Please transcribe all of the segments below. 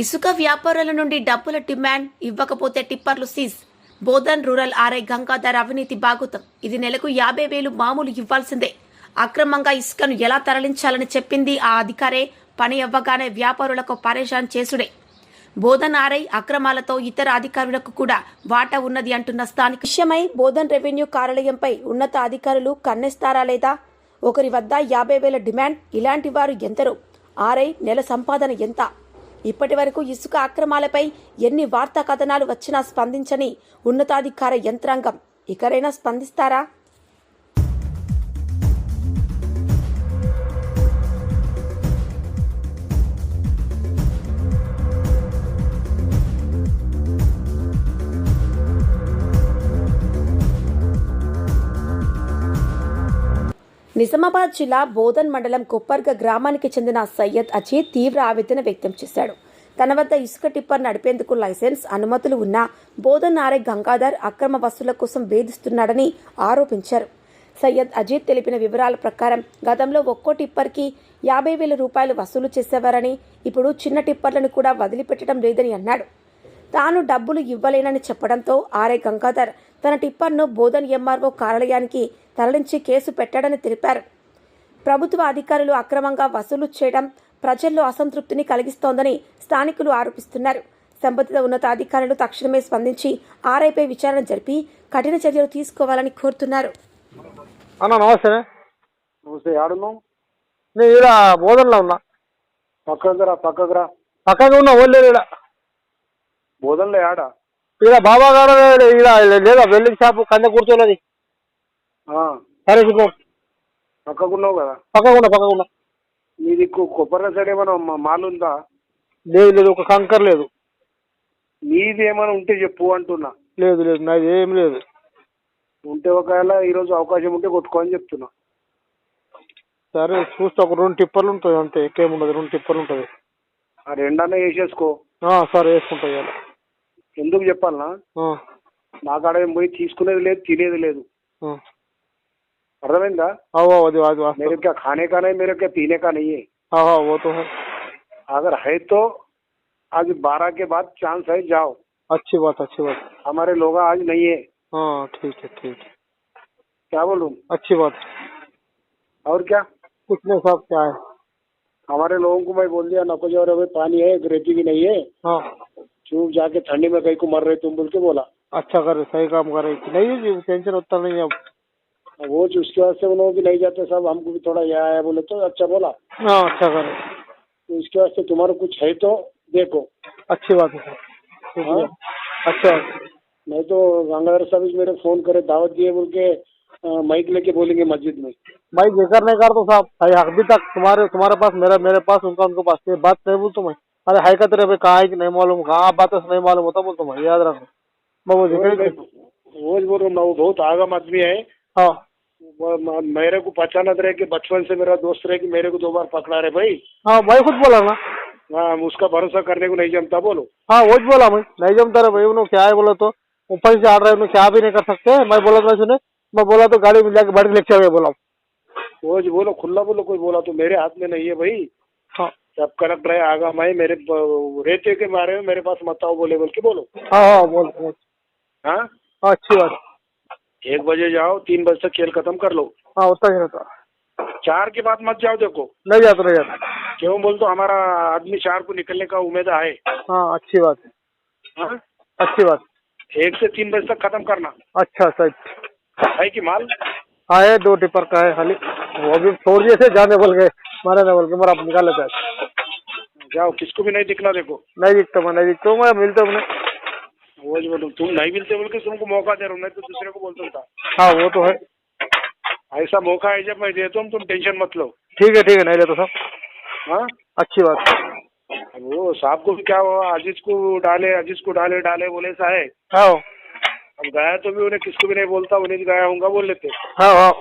ఇసుక వ్యాపారుల నుండి డబ్బుల డిమాండ్ ఇవ్వకపోతే టిప్పర్లు seize. Bodhan rural RI Gangadhar అవినీతి బాగుతం. ఇది నెలకు యాభై వేలు మామూలు ఇవ్వాల్సిందే. అక్రమంగా ఇసుకను ఎలా తరలించాలని చెప్పింది ఆ అధికారే. పని అవ్వగానే వ్యాపారులకు పరేషాన్ చేసుడే. బోధన్ ఆర్ఐ అక్రమాలతో ఇతర అధికారులకు కూడా వాటా ఉన్నది అంటున్న స్థానిక విషయమై బోధన్ రెవెన్యూ కార్యాలయంపై ఉన్నత అధికారులు కన్నెస్తారా లేదా? ఒకరి వద్ద యాభై వేల డిమాండ్ ఇలాంటి వారు ఎంతరు? ఆర్ఐ నెల సంపాదన ఎంత? ఇప్పటి వరకు ఇసుక అక్రమాలపై ఎన్ని వార్తా కథనాలు వచ్చినా స్పందించని ఉన్నతాధికార యంత్రాంగం. ఇకరైనా స్పందిస్తారా? నిజామాబాద్ జిల్లా బోధన్ మండలం కుప్పర్గ గ్రామానికి చెందిన సయ్యద్ అజీద్ తీవ్ర ఆవేదన వ్యక్తం చేశాడు. తన వద్ద ఇసుక టిప్పర్ నడిపేందుకు లైసెన్స్ అనుమతులు ఉన్నా బోధన్ ఆరే గంగాధర్ అక్రమ వసూళ్ళ కోసం వేధిస్తున్నాడని ఆరోపించారు. సయ్యద్ అజీత్ తెలిపిన వివరాల ప్రకారం గతంలో ఒక్కో టిప్పర్కి యాభై వేల రూపాయలు వసూలు చేసేవారని ఇప్పుడు చిన్న టిప్పర్లను కూడా వదిలిపెట్టడం లేదని అన్నాడు. తాను డబ్బులు ఇవ్వలేనని చెప్పడంతో ఆరే గంగాధర్ తన టిప్పర్ను బోధన్ ఎంఆర్ఓ కార్యాలయానికి తరలించి కేసు పెట్టాడని తెలిపారు. ప్రభుత్వ అధికారులు అక్రమంగా వసూలు చేయడం ప్రజల్లో అసంతృప్తిని కలిగిస్తోందని స్థానికులు ఆరోపిస్తున్నారు. సంబంధిత ఉన్నతాధికారులు తక్షణమే స్పందించి ఆర్ఐపై విచారణ జరిపి కఠిన చర్యలు తీసుకోవాలని కోరుతున్నారు. అన్న నమస్తే. నమస్తే ఆడున్నావు నేను ఇక్కడ బోధనలో ఉన్నా. పక్కకు రా పక్కకు రా. ఉన్నా ఓన్లేదు ఇక్కడ బోధనలో ఆడ ఇక్కడ బాబా గారు ఇక్కడ లేదా వెల్డింగ్ షాపు కంద కూర్చోలేదు. సరే పక్కకున్నావు కదా. పక్కగా ఉన్నా పక్కగా ఉన్నా నీ దిక్కు కొబ్బరి సైడ్ ఏమైనా మాల్ ఉందా? లేదు లేదు ఒక కంకర్ లేదు. నీది ఏమైనా ఉంటే చెప్పు అంటున్నా. లేదు లేదు నాది ఏం లేదు. ఉంటే ఒకవేళ ఈరోజు అవకాశం ఉంటే కొట్టుకో అని చెప్తున్నా. సరే చూస్తే ఒక రెండు టిప్పర్లు ఉంటుంది అంతే ఎక్కువేముండదు రెండు టిప్పర్లు ఉంటుంది ఆ రెండన్నా వేసేసుకో. సరే వేసుకుంటా ఇవాళ ఎందుకు చెప్పాలనా? ఆ, నాకాడ ఏం పోయి తీసుకునేది లేదు తినేది లేదు. अरविंदा हाँ, हाँ वो वादी वादी वादी मेरे क्या खाने का नहीं मेरे क्या पीने का नहीं है? हाँ हाँ वो तो है। अगर है तो आज बारह के बाद चांस है जाओ। अच्छी बात अच्छी बात। हमारे लोग आज नहीं है। हाँ ठीक है ठीक है। क्या बोलू? अच्छी बात और क्या? कुछ नहीं साहब क्या है? हमारे लोगों को मैं बोल दिया नको जो अरे पानी है ग्रेजी भी नहीं है। हाँ। चूप जाके ठंडी में कहीं को मर रहे तुम बोल के बोला। अच्छा कर रहे सही काम कर रहे नहीं जी टेंशन उतना नहीं है वो जो उसके वास्ते उन लोगों भी नहीं जाते साहब हमको भी थोड़ा यह आया बोले तो अच्छा बोला। हाँ अच्छा कर तो इसके वास्ते तुम्हारा कुछ है तो देखो। अच्छी बात है सर। शुक्रिया अच्छा। नहीं तो गंगाधर साहब मेरे फ़ोन करे दावत दिए बोल के माइक लेके बोलेंगे मस्जिद में। भाई ज़िक्र नहीं कर तो साहब। भाई अभी तक तुम्हारे तुम्हारे पास मेरा मेरे पास उनका उनके पास ये बात नहीं बोलता मैं। अरे हाई का तेरे कहाँ है कि नहीं मालूम कहाँ बात है नहीं मालूम होता बोलता मैं याद रखो। मैं वो ज़िक्र ही बोल रहा हूँ ना वो बहुत आगम आदमी है हाँ। मेरे को पहचानत रहे कि बचपन से मेरा दोस्त रहे कि मेरे को दो बार पकड़ा रहे भाई। हाँ भाई खुद बोला ना। हाँ उसका भरोसा करने को नहीं जमता बोलो। हाँ वो बोला मैं। नहीं जमता रहे भाई उन्होंने क्या है बोला तो। ऊपर से आ रहे उन्होंने क्या भी नहीं कर सकते। मैं बोला तो मैं सुने मैं बोला तो गाड़ी में जाके बड़ी लेक्चर में बोला। रोज बोलो खुला बोलो कोई बोला तो मेरे हाथ में नहीं है भाई। हाँ। सब रहे आगा मैं मेरे रेते के बारे में मेरे पास मत आओ बोले बोल के बोलो। हाँ हाँ बोल बोल। हाँ? हाँ अच्छी बात। एक बजे जाओ तीन बजे तक खेल खत्म कर लो। हाँ उतना ही रहता। चार के बाद मत जाओ देखो। नहीं जाता नहीं जाता। क्यों बोल तो हमारा आदमी चार को निकलने का उम्मीद है हाँ अच्छी बात है। हाँ? अच्छी बात एक से तीन बजे तक खत्म करना। अच्छा सही। है कि माल? हाँ है दो टिपर का है खाली। वो भी छोड़ दिए थे जाने बोल के मारे ना बोल के मेरा निकाल लेता है। जाओ किसको भी नहीं दिखना देखो। नहीं दिखता मैं नहीं दिखता हूँ, मैं मिलता हूँ वो जो बोलो तुम नहीं मिलते बोल के तुमको मौका दे रहा हूँ नहीं तो दूसरे को बोलता था। हाँ वो तो है। ऐसा मौका है जब मैं देता हूँ तुम टेंशन मत लो। ठीक है ठीक है नहीं लेता साहब। हाँ? अच्छी बात अब वो साहब को भी क्या हुआ? अज़ीज़ को डाले अज़ीज़ को डाले डाले बोले सा है। अब गया तो भी उन्हें किसको भी नहीं बोलता उन्हें भी गया हूँ बोल लेते। हाँ हाँ।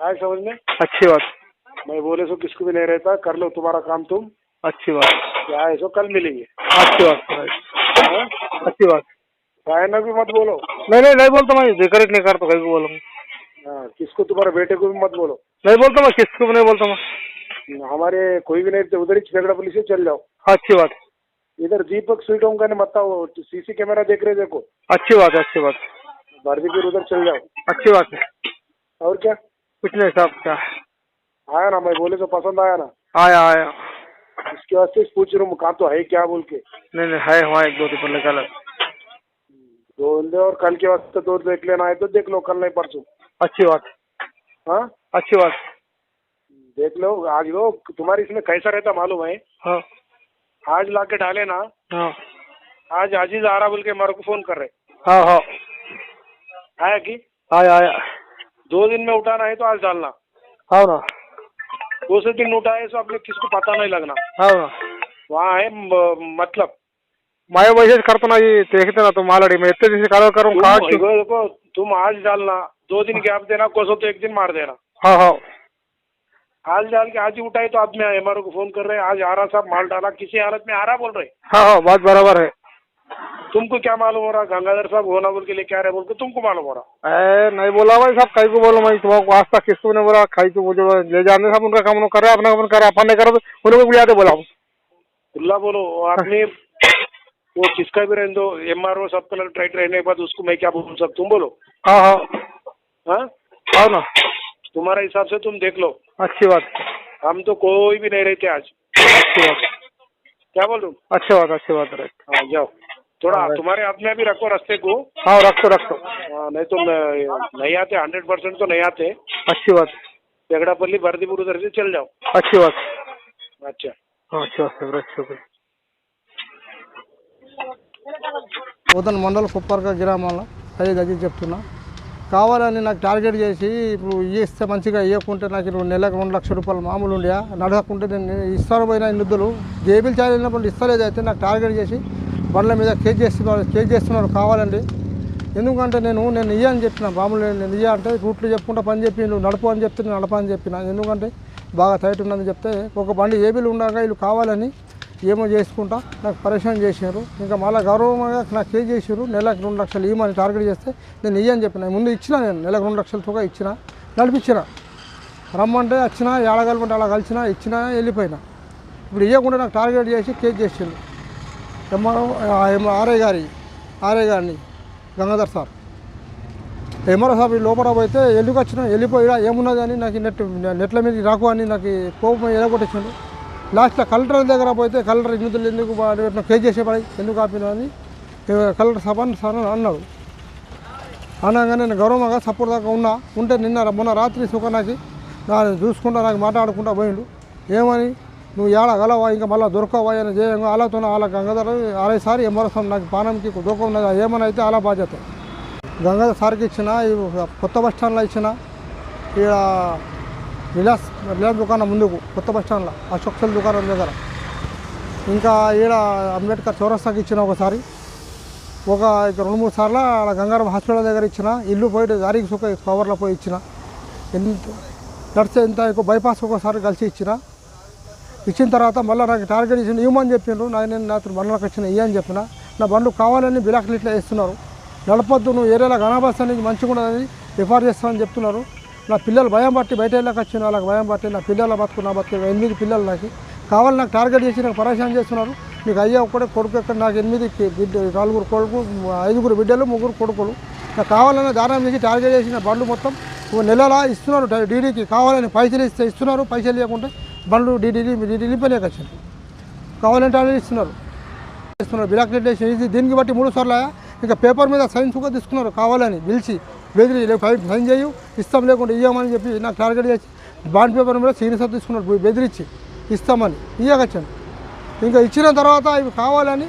आए समझ में? अच्छी बात मैं बोले सो किसको भी नहीं रहता कर लो तुम्हारा काम तुम। अच्छी बात क्या है सो कल मिलेंगे। अच्छी बात? अच्छी बात। काय ना भी मत बोलो। नहीं नहीं नहीं बोलता मैं। ज़िक्र नहीं करता कहीं को बोलूँगा। हाँ, किसको? तुम्हारे बेटे को भी मत बोलो। नहीं बोलता मैं किसको भी नहीं बोलता मैं। हमारे कोई भी नहीं तो उधर ही झगड़ा पुलिस से चल जाओ। अच्छी बात इधर दीपक स्वीट होम का नहीं मत आओ सीसी कैमरा देख रहे देखो। अच्छी बात है अच्छी बात बारबीक्यू उधर चल जाओ। अच्छी बात है। और क्या? कुछ नहीं साहब क्या आया ना मैं बोले तो पसंद आया ना। आया आया। इसके वास्ते पूछ रहा हूँ कहाँ तो है क्या बोल के? नहीं नहीं है वहाँ एक दो दिन पहले कल। दो बंदे और कल के वास्ते दो देख लेना है तो देख लो कल नहीं परसों। अच्छी बात। हाँ? अच्छी बात। देख लो आज लो तुम्हारे इसमें कैसा रहता मालूम है? हाँ। आज ला के डाले ना। हाँ। आज आजीज आ रहा बोल के मेरे को फ़ोन कर रहे। हाँ हाँ। आया कि? आया आया। दो दिन में उठाना है तो आज डालना। हाँ ना। दूसरे दिन उठाए तो अपने किसको पता नहीं लगना। हाँ। ना वहाँ है म- मतलब। माया वैसे करता ना ये देखते ना तुम ऑलरेडी मैं इतने दिन से करो करूँ तुम कहा क्यों देखो देखो, तुम आज डालना दो दिन गैप देना कोसो तो एक दिन मार देना। हाँ हाँ। आज डाल के आज ही उठाए तो आदमी एम को फ़ोन कर रहे हैं आज आ रहा साहब माल डाला किसी हालत में आ रहा बोल रहे हाँ हाँ बात बराबर है। तुमको क्या मालूम हो रहा? गंगाधर साहब होना बोल के लेके आ रहे बोल के तुमको मालूम हो रहा? ए नहीं बोला भाई साहब कई को बोलो मैं? तुम्हारा आज तक किसको नहीं बोला? खाई को जो ले जाने सब उनका काम कर रहा है अपना काम कर रहा अपन नहीं कर तो उन्हें को बुलाते बोला हूँ खुल्ला बोलो आदमी वो किसका भी रहने दो एम आर ओ सब कलर राइट रहने के बाद उसको मैं क्या बोल सकता तुम बोलो। हाँ हाँ। हाँ? हाँ ना। तुम्हारे हिसाब से तुम देख लो। अच्छी बात। हम तो कोई भी नहीं रहते आज। अच्छी बात। क्या बोल? रहा हूँ अच्छी बात अच्छी बात हाँ जाओ। थोड़ा हाँ, तुम्हारे हाथ में भी रखो रास्ते को हाँ रख दो रख दो हाँ, नहीं तो मैं- नहीं आते हंड्रेड परसेंट तो नहीं आते अच्छी बात पेगड़ापल्ली बर्दीपुर उधर से चल जाओ अच्छी बात अच्छा हाँ अच्छी बात है अच्छी बात ఉదన్ మండల కుప్పర్క గ్రామంలో సయ్యద్ అజీజ్ చెప్తున్నా కావాలని నాకు టార్గెట్ చేసి ఇప్పుడు ఇస్తే మంచిగా ఇవ్వకుంటే నాకు ఇప్పుడు నెలకు రెండు లక్షల రూపాయలు మామూలు ఉండే నడవకుంటే నేను ఇస్తారు పోయిన నిధులు జేబులు చాలినప్పుడు ఇస్తలేదు అయితే నాకు టార్గెట్ చేసి బండ్ల మీద కేజ్ చేస్తున్నారు కేజ్ చేస్తున్నారు కావాలండి. ఎందుకంటే నేను నేను ఇయ్య అని చెప్పిన బాములు నేను ఇయ్య అంటే రూట్లు చెప్పుకుంటా పని చెప్పి నువ్వు నడుపు అని చెప్తే నేను నడప అని చెప్పిన. ఎందుకంటే బాగా టైట్ ఉందని చెప్తే ఒక బండి ఏబీలు ఉండగా వీళ్ళు కావాలని ఏమో చేసుకుంటా నాకు పరేషాన్ చేశారు ఇంకా మళ్ళీ గౌరవంగా నాకు కేజ్ చేసారు నెలకు రెండు లక్షలు ఇవ్వమని టార్గెట్ చేస్తే నేను ఇయ్యని చెప్పిన. ముందు ఇచ్చిన నేను నెలకు రెండు లక్షల తోగా ఇచ్చిన నడిపించిన. రమ్మంటే వచ్చినా ఏడగలమంటే అలా కలిసినా ఇచ్చినా వెళ్ళిపోయినా. ఇప్పుడు ఇవ్వకుండా నాకు టార్గెట్ చేసి కేజ్ చేసిండు ఎంఆర్ఓ ఆర్ఐ గారి ఆర్ఐ గారిని గంగాధర్ సార్. ఎంఆర్ఓ సార్ లోపల పోతే ఎందుకు వచ్చినా వెళ్ళిపోయినా ఏమున్నది అని నాకు నెట్ నెట్ల మీద రాకు అని నాకు కోపం ఎలగొట్టించిండు లాస్ట్లో కలెక్టర్ దగ్గర పోతే కలెక్టర్ నిధులు ఎందుకు బా- కేసు చేసేపడి ఎందుకు ఆపినా అని కలెక్టర్ సభ సార్ అని అన్నాడు. అనగానే నేను గౌరవంగా సపోర్ట్ దాకా ఉన్నా ఉంటే నిన్న మొన్న రాత్రి సుఖనాకి నా చూసుకుంటా నాకు మాట్లాడుకుంటా పోయిండు. ఏమని? నువ్వు ఏడ గలవా ఇంకా మళ్ళీ దొరకవా? అని చేయంగా? అలాతో అలా గంగాధర అరవై సారి ఎంఆర్ఎస్ నాకు పానంకి దూకం ఏమని అయితే అలా బాధ్యత. గంగాధర్ సార్కి ఇచ్చిన ఈ కొత్త బస్ స్టాండ్లో ఇచ్చిన ఇక్కడ విలాస్ విలాస్ దుకాణం ముందుకు కొత్త బస్ స్టాండ్లో అశోక్ సెల్ దుకాణం దగ్గర. ఇంకా ఈడ అంబేద్కర్ చౌరస్తాకి ఇచ్చిన ఒకసారి. ఒక ఇక రెండు మూడు సార్లు ఆడ గంగారం హాస్పిటల్ దగ్గర ఇచ్చిన ఇల్లు పోయి దారికి సుఖ కవర్లో పోయి ఇచ్చిన. ఎంత నడిచే ఇంత ఎక్కువ బైపాస్ ఒకసారి కలిసి ఇచ్చిన. ఇచ్చిన తర్వాత మళ్ళీ నాకు టార్గెట్ ఇచ్చిన ఇవ్వమని చెప్పిండ్రు నాకు నేను నాతో బండ్లకు వచ్చిన ఇవ్వని చెప్పిన. నా బండ్లు కావాలని బిలాకులు ఇట్లా వేస్తున్నారు. నడపద్దు నువ్వు ఏరియాలో గణాభాష అనేది మంచిగా ఉండదని రిఫర్ చేస్తామని చెప్తున్నారు. నా పిల్లలు భయం పట్టి బయట వెళ్ళాక వచ్చిన వాళ్ళకి భయం పట్టి నా పిల్లల బతుకు నా బతుకు ఎనిమిది పిల్లలు నాకు. కావాలి నాకు టార్గెట్ చేసి నాకు పరేషాన్ చేస్తున్నారు. నీకు అయ్యా ఒక్కడే కొడుకు ఎక్కడ నాకు ఎనిమిది బిడ్డ నలుగురు కొడుకు ఐదుగురు బిడ్డలు ముగ్గురు కొడుకులు. నాకు కావాలని దానం చేసి టార్గెట్ చేసిన బండ్లు మొత్తం ఓ నెలలా ఇస్తున్నారు. డీడీకి కావాలని పైసలు ఇస్తే ఇస్తున్నారు. పైసలు లేకుంటే బండ్లు డీడీ వచ్చింది కావాలంటే అనేది ఇస్తున్నారు. ఇస్తున్నారు. బిలాక్టేషన్ ఇది దీనికి బట్టి మూడు సార్లు ఇంకా పేపర్ మీద సైన్స్ కూడా తీసుకున్నారు. కావాలని పిలిచి బెదిరి సైన్ చేయు. ఇస్తాం లేకుండా ఇవ్వమని చెప్పి నాకు టార్గెట్ చేసి బాండ్ పేపర్ మీద సీరియస్ తీసుకున్నారు. బెదిరించి ఇస్తామని ఇవ్వకొచ్చాను ఇంకా ఇచ్చిన తర్వాత ఇవి కావాలని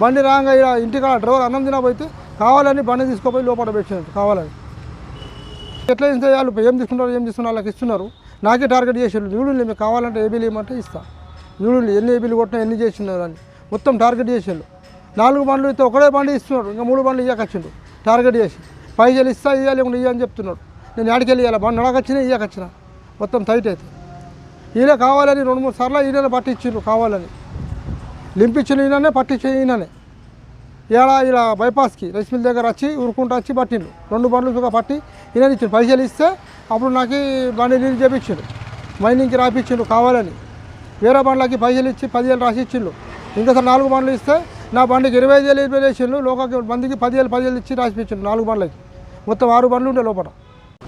బండి రాగా ఇక్కడ ఇంటికాడ డ్రైవర్ అన్నం తినబోతే కావాలని బండి తీసుకుపోయి లోపల పెట్టినట్టు కావాలని. ఎట్లా ఇంత వాళ్ళు ఏం తీసుకున్నారు ఏం తీసుకున్నారు వాళ్ళకి ఇస్తున్నారు. నాకే టార్గెట్ చేసారు చూడు మీకు కావాలంటే ఏబీలు బిల్ ఇవ్వమంటే ఇస్తా. చూడు ఎన్ని ఏబీలు కొట్టినా ఎన్ని చేసినారు అని మొత్తం టార్గెట్ చేసారు నాలుగు బండ్లు అయితే ఒకటే బండి ఇస్తున్నారు ఇంకా మూడు బండ్లు ఇయ్యకొచ్చిండు టార్గెట్ చేసి పైసలు ఇస్తా ఇవ్వాలి లేకుండా ఇయ్య అని చెప్తున్నాడు. నేను ఆడికెళ్ళి ఇవ్వాలి బండి నడకొచ్చినా ఇయ్యకొచ్చిన మొత్తం టైట్ అయితే. ఈయన కావాలని రెండు మూడు సార్లు ఈయన పట్టించిండ్రు కావాలని. లింపించిన ఈయననే పట్టించిన ఈయననే. ఇలా ఇలా బైపాస్కి రైస్ మిల్ దగ్గర వచ్చి ఉరుకుంటూ వచ్చి పట్టిండు. రెండు బండ్లు పట్టి ఈయన ఇచ్చిన పైసలు ఇస్తే అప్పుడు నాకు బండి నీళ్ళు చేపించిండు మైనింగ్కి రాపించిండు కావాలని. వేరే బండ్లకి పైసలు ఇచ్చి పదివేలు రాసి ఇచ్చిండు ఇంకోసారి నాలుగు బండ్లు ఇస్తే నా బండికి ఇరవై ఐదు వేలు ఇరవై వేసిండు లోకకి బండికి పదివేలు పదివేలు ఇచ్చి రాసిపించిండు నాలుగు బండ్లకి. మొత్తం ఆరు బండ్లు ఉండే లోపల.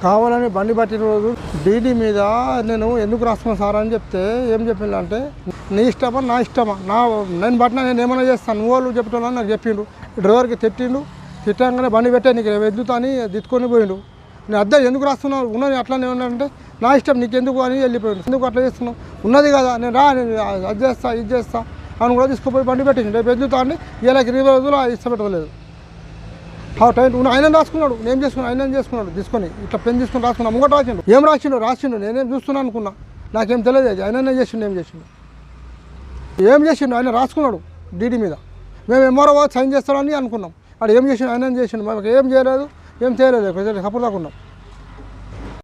కావాలని బండి పట్టిన రోజు డీడీ మీద నేను ఎందుకు రాస్తాను సార్ అని చెప్తే ఏం చెప్పిందంటే నీ ఇష్టమా నా ఇష్టమా? నా నేను పట్టినా నేను ఏమైనా చేస్తాను. నువ్వు వాళ్ళు చెప్తున్నాను నాకు చెప్పిండు డ్రైవర్కి తిట్టిండు తిట్టంగానే బండి పెట్టాను నీకు వెద్దుతా అని దిట్టుకొని పోయిండు నేను అద్దె ఎందుకు రాస్తున్నావు ఉన్నది అట్లానే ఉన్నాడంటే నా ఇష్టం నీకు ఎందుకు అని వెళ్ళిపోయాడు. ఎందుకు అట్లా చేస్తున్నావు? ఉన్నది కదా నేను రా నేను అది చేస్తా ఇది చేస్తా అని కూడా తీసుకుపోయి బండి పెట్టింది రేపు ఎద్దుతా అండి ఇలా ఇరవై రోజులు ఇష్టపెట్టలేదు ఆ టైం ఆయన రాసుకున్నాడు. నేను చేసుకున్నాను ఆయన చేసుకున్నాడు? తీసుకొని ఇట్లా పెన్ తీసుకుని రాసుకున్నా ముంగట రాసిండు. ఏం రాసిండు? రాసిండు. నేనేం చూస్తున్నాను అనుకున్నా. నాకేం తెలియదు. అది ఆయన చేసిండు ఏం చేసిండు? ఏం చేసిండు? ఆయన రాసుకున్నాడు డీడీ మీద. మేము ఎంఆర్ఓ సైన్ చేస్తాడని అనుకున్నాం. వాడు ఏం చేసిండు? ఆయన చేసిండు. మాకు ఏం చేయలేదు. ఏం చేయలేదు ప్రజలు సపోర్ట్ దాకున్నాం